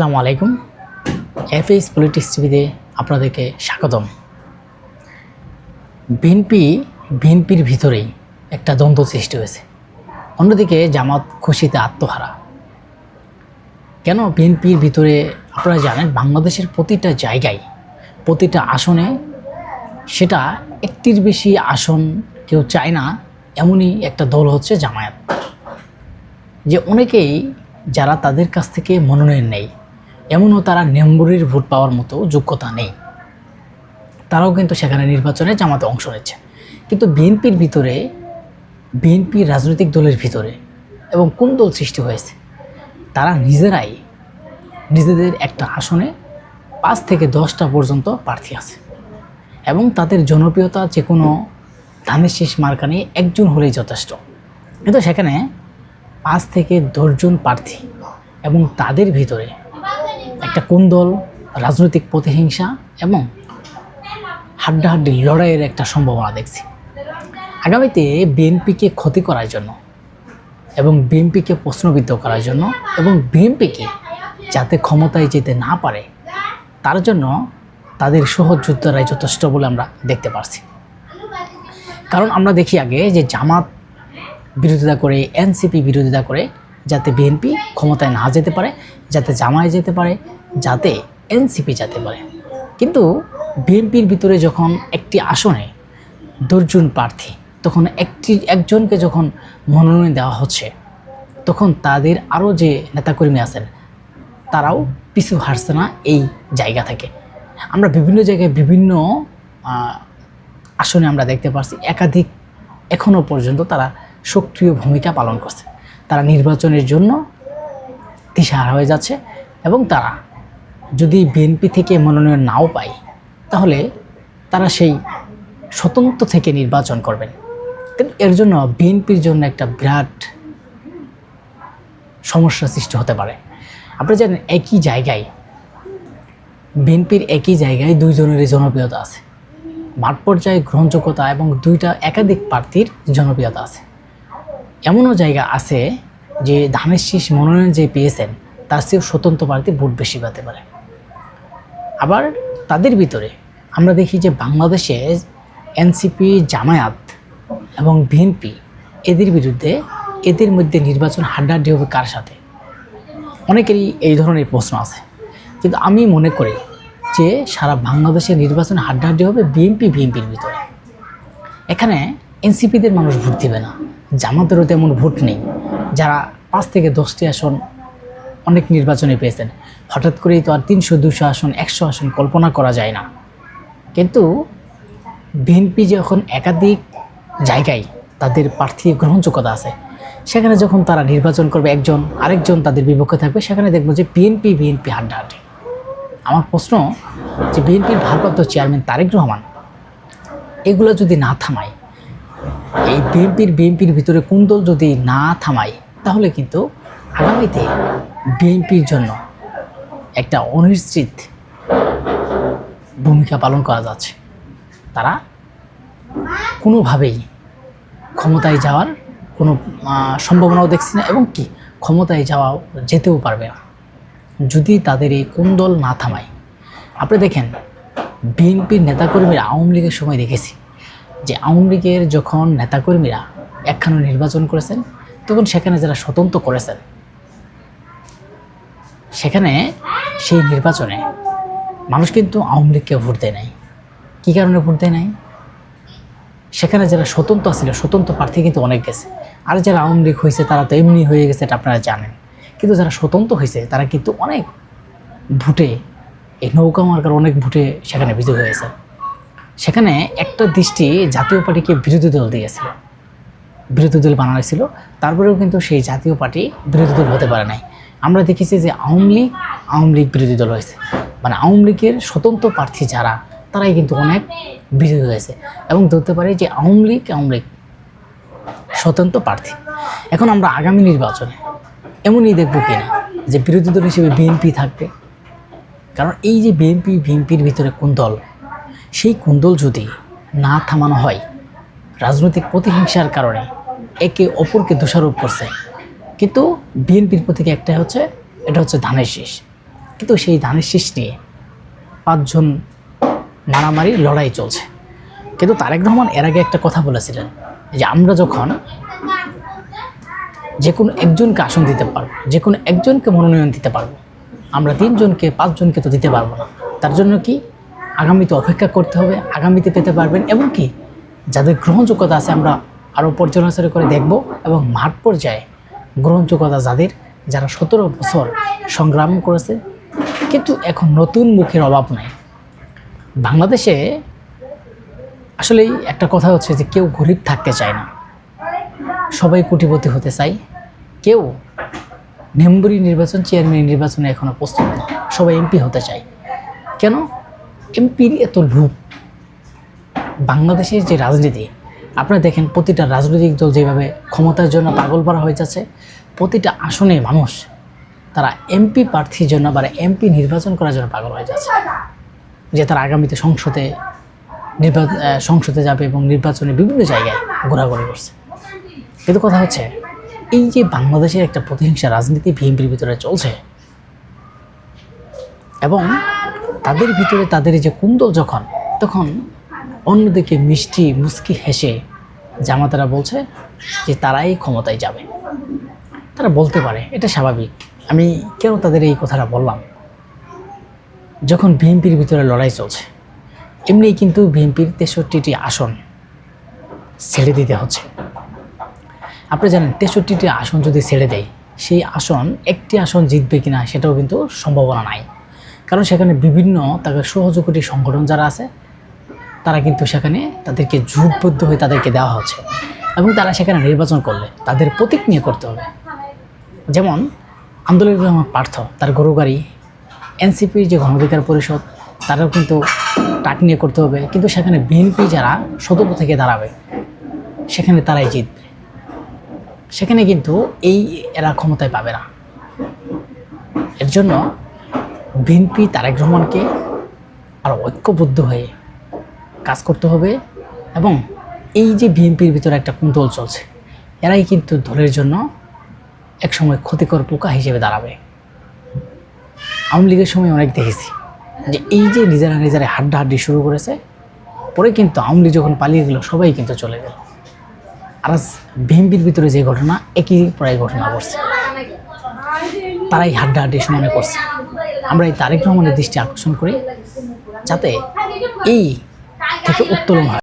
আসসালামু আলাইকুম। FS politics টিভিতে আপনাদেরকে স্বাগতম। বিএনপি, বিএনপির ভিতরেই একটা দ্বন্দ্ব সৃষ্টি হয়েছে। অন্যদিকে জামাত খুশিতে আত্মহারা। কেন বিএনপির ভিতরে আপনারা জানেন বাংলাদেশের প্রতিটা জায়গায়, প্রতিটা আসনে সেটা একটির বেশি আসন কেউ চায় না, এমনই একটা দল হচ্ছে জামায়াত। যে অনেকেই যারা তাদের কাছ থেকে মনোনয়ন নেই এমনও তারা নেম্বরের ভোট পাওয়ার মতো যোগ্যতা নেই। তারাও কিন্তু সেখানে নির্বাচনে জামাতে অংশ নিচ্ছে। কিন্তু বিএনপির ভিতরে, বিএনপি রাজনৈতিক দলের ভিতরে এবং কোন দল সৃষ্টি হয়েছে, তারা নিজেরাই নিজেদের একটা আসনে পাঁচ থেকে দশটা পর্যন্ত প্রার্থী আছে। এবং তাদের জনপ্রিয়তা যে কোনো ধানের শেষ মার্কা নিয়ে একজন হলেই যথেষ্ট। কিন্তু সেখানে পাঁচ থেকে দশজন প্রার্থী এবং তাদের ভিতরে একটা কুন্দল, রাজনৈতিক প্রতিহিংসা এবং হাড্ডাহাড্ডি লড়াইয়ের একটা সম্ভাবনা দেখছি। আগামীতে বিএনপিকে ক্ষতি করার জন্য এবং বিএনপিকে প্রশ্নবিদ্ধ করার জন্য এবং বিএনপিকে যাতে ক্ষমতায় যেতে না পারে, তার জন্য তাদের সহযোদ্ধারাই যথেষ্ট বলে আমরা দেখতে পারছি। কারণ আমরা দেখি আগে যে জামাত বিরোধিতা করে, এনসিপি বিরোধিতা করে যাতে বিএনপি ক্ষমতায় না যেতে পারে, যাতে জামায় যেতে পারে, যাতে এনসিপি যেতে পারে। কিন্তু বিএনপির ভিতরে যখন একটি আসনে দশজন প্রার্থী, তখন একটি, একজনকে যখন মনোনয়ন দেওয়া হচ্ছে, তখন তাদের আরও যে নেতাকর্মী আছেন, তারাও পিছু হারছে না এই জায়গা থেকে। আমরা বিভিন্ন জায়গায় বিভিন্ন আসনে আমরা দেখতে পাচ্ছি একাধিক এখনও পর্যন্ত তারা সক্রিয় ভূমিকা পালন করছে। তারা নির্বাচনের জন্য দিশাহারা হয়ে যাচ্ছে এবং তারা যদি বিএনপি থেকে মনোনয়ন নাও পায়, তাহলে তারা সেই স্বতন্ত্র থেকে নির্বাচন করবেন। কিন্তু এর জন্য বিএনপির জন্য একটা বিরাট সমস্যা সৃষ্টি হতে পারে। আপনি জানেন একই জায়গায়, বিএনপির একই জায়গায় দুইজনেরই জনপ্রিয়তা আছে। মাঠ পর্যায়ে গ্রহণযোগ্যতা এবং দুইটা একাধিক প্রার্থীর জনপ্রিয়তা আছে। এমনও জায়গা আছে যে ধানের শীষ মনোনয়ন যে পেয়েছেন, তার চেয়েও স্বতন্ত্র প্রার্থী ভোট বেশি পেতে পারে। আবার তাদের ভিতরে আমরা দেখি যে বাংলাদেশে এনসিপি জামায়াত এবং বিএনপি এদের বিরুদ্ধে এদের মধ্যে নির্বাচন হাড্ডাহাড্ডি হবে কার সাথে? অনেকেরই এই ধরনের প্রশ্ন আছে। কিন্তু আমি মনে করি যে সারা বাংলাদেশে নির্বাচন হাড্ডাহাড্ডি হবে বিএনপি বিএনপির ভিতরে। এখানে এনসিপিদের মানুষ ভোট দিবে না। জামাতেরও তেমন ভোট নেই। যারা পাঁচ থেকে দশটি আসন অনেক নির্বাচনে পেয়েছেন, হঠাৎ করেই তো আর তিনশো, দুশো আসন, একশো আসন কল্পনা করা যায় না। কিন্তু বিএনপি যখন একাধিক জায়গায় তাদের প্রার্থী গ্রহণযোগ্যতা আছে, সেখানে যখন তারা নির্বাচন করবে, একজন আরেকজন তাদের বিপক্ষে থাকবে, সেখানে দেখব যে বিএনপি বিএনপি হাড্ডাহাড্ডি আমার প্রশ্ন যে বিএনপির ভারপ্রাপ্ত চেয়ারম্যান তারেক রহমান, এগুলো যদি না থামায় এই বিএনপির বিএনপির ভিতরে কুন্দল যদি না থামায়, তাহলে কিন্তু আগামীতে বিএনপির জন্য একটা অনিশ্চিত ভূমিকা পালন করা যাচ্ছে। তারা কোনোভাবেই ক্ষমতায় যাওয়ার কোনো সম্ভাবনাও দেখছি না এবং কি, ক্ষমতায় যাওয়াও যেতেও পারবে না। যদি তাদের এই কুন্দল না থামায়, আপনি দেখেন বিএনপির নেতাকর্মীরা আওয়ামী লীগের সময় দেখেছি যে আওয়ামী লীগের যখন নেতাকর্মীরা একখানে নির্বাচন করেছেন, তখন সেখানে যারা স্বতন্ত্র করেছেন, সেখানে সেই নির্বাচনে মানুষ কিন্তু আওয়ামী লীগকে ভোট দেয় নাই। কী কারণে ভোট দেয় নাই? সেখানে যারা স্বতন্ত্র ছিল, স্বতন্ত্র প্রার্থী কিন্তু অনেক গেছে। আর যারা আওয়ামী লীগ হয়েছে, তারা তো এমনি হয়ে গেছে, এটা আপনারা জানেন। কিন্তু যারা স্বতন্ত্র হয়েছে, তারা কিন্তু অনেক ভোটে এই নৌকা মার্কার অনেক ভোটে সেখানে বিজয় হয়েছে। সেখানে একটা দৃষ্টি জাতীয় পার্টিকে বিরোধী দল দিয়েছিল। বিরোধী দল বানানো হয়েছিল তারপরেও কিন্তু সেই জাতীয় পার্টি বিরোধী দল হতে পারে নাই। আমরা দেখেছি যে আওয়ামী লীগ আওয়ামী লীগ বিরোধী দল হয়েছে। মানে আওয়ামী লীগের স্বতন্ত্র প্রার্থী যারা, তারাই কিন্তু অনেক বিরোধী হয়েছে। এবং ধরতে পারি যে আওয়ামী লীগ আওয়ামী লীগ স্বতন্ত্র প্রার্থী। এখন আমরা আগামী নির্বাচনে এমনই দেখব কিনা যে বিরোধী দল হিসেবে বিএনপি থাকবে। কারণ এই যে বিএনপি, বিএনপির ভিতরে কুন্দল সেই কুন্দল যদি না থামানো হয়, রাজনৈতিক প্রতিহিংসার কারণে একে অপরকে দোষারোপ করছে। কিন্তু বিএনপির প্রতীক একটাই হচ্ছে, এটা হচ্ছে ধানের শীষ। কিন্তু সেই ধানের শীষ নিয়ে পাঁচজন মারামারি লড়াই চলছে। কিন্তু তারেক রহমান এর আগে একটা কথা বলেছিলেন যে, আমরা যখন যে কোনো একজনকে আসন দিতে পারব যে কোনো একজনকে মনোনয়ন দিতে পারব, আমরা তিনজনকে, পাঁচজনকে তো দিতে পারব না। তার জন্য কি আগামীতে অপেক্ষা করতে হবে, আগামীতে পেতে পারবেন এবং কি যাদের গ্রহণযোগ্যতা আছে আমরা আরও পর্যালোচনা করে দেখব এবং মাঠ পর্যায়ে গ্রহণযোগ্যতা যাদের, যারা সতেরো বছর সংগ্রাম করেছে, কিন্তু এখন নতুন মুখের অভাব নাই। বাংলাদেশে আসলেই একটা কথা হচ্ছে যে কেউ গরিব থাকতে চায় না। সবাই কোটিপতি হতে চায়। কেউ মেম্বরি নির্বাচন চেয়ারম্যান নির্বাচনে এখনও প্রস্তুত না। সবাই এমপি হতে চায়। কেন? এমপির এত লোভ বাংলাদেশের যে রাজনীতি, আপনারা দেখেন প্রতিটা রাজনৈতিক দল যেভাবে ক্ষমতার জন্য পাগল পারা হয়ে যাচ্ছে, প্রতিটা আসনে মানুষ তারা এমপি প্রার্থীর জন্য বা এমপি নির্বাচন করার জন্য পাগল হয়ে যাচ্ছে। যে তারা আগামীতে সংসদে নির্বাচন সংসদে যাবে এবং নির্বাচনে বিভিন্ন জায়গায় ঘোরাঘুরি করছে। কিন্তু কথা হচ্ছে, এই যে বাংলাদেশের একটা প্রতিহিংসা রাজনীতি বিএনপির ভিতরে চলছে, এবং তাদের ভিতরে তাদের যে কুন্দল যখন, তখন অন্যদিকে মিষ্টি মুস্কি হেসে জামাতারা বলছে যে তারাই ক্ষমতায় যাবে। তারা বলতে পারে, এটা স্বাভাবিক। আমি কেন তাদের এই কথাটা বললাম? যখন বিএনপির ভিতরে লড়াই চলছে এমনিই কিন্তু বিএনপির তেষট্টিটি আসন ছেড়ে দিতে হচ্ছে। আপনি জানেন, তেষট্টিটি আসন যদি ছেড়ে দেয়, সেই আসন একটি আসন জিতবে কিনা, সেটাও কিন্তু সম্ভাবনা নাই। কারণ সেখানে বিভিন্ন তাদের সহযোগী সংগঠন যারা আছে, তারা কিন্তু সেখানে তাদেরকে জোটবদ্ধ হয়ে তাদেরকে দেওয়া হচ্ছে এবং তারা সেখানে নির্বাচন করলে তাদের প্রতীক নিয়ে করতে হবে। যেমন আন্দোলন রহমান পার্থ, তার গরু গাড়ি এনসিপির যে গণঅধিকার পরিষদ, তারাও কিন্তু টাক নিয়ে করতে হবে। কিন্তু সেখানে বিএনপি যারা সতর্ক থেকে দাঁড়াবে, সেখানে তারাই জিতবে। সেখানে কিন্তু এই এরা ক্ষমতায় পাবে না। এর জন্য বিএনপি, তারেক রহমানকে আরও ঐক্যবদ্ধ হয়ে কাজ করতে হবে এবং এই যে বিএনপির ভিতরে একটা কুন্তল চলছে, এরাই কিন্তু দলের জন্য একসময় ক্ষতিকর পোকা হিসেবে দাঁড়াবে। আওয়ামী লীগের সময় অনেক দেখেছি যে এই যে নিজেরা নিজেরা হাড্ডাহাড্ডি শুরু করেছে, পরে কিন্তু আওয়ামী লীগ যখন পালিয়ে গেল, সবাই কিন্তু চলে গেল। আর আজ বিএনপির ভিতরে যে ঘটনা, একই প্রায় ঘটনা ঘটছে। তারাই হাড্ডাহাড্ডি সমানে করছে। আমরা এই তারেক রহমানের দৃষ্টি আকর্ষণ করি যাতে এই থেকে উত্তোলন হয়।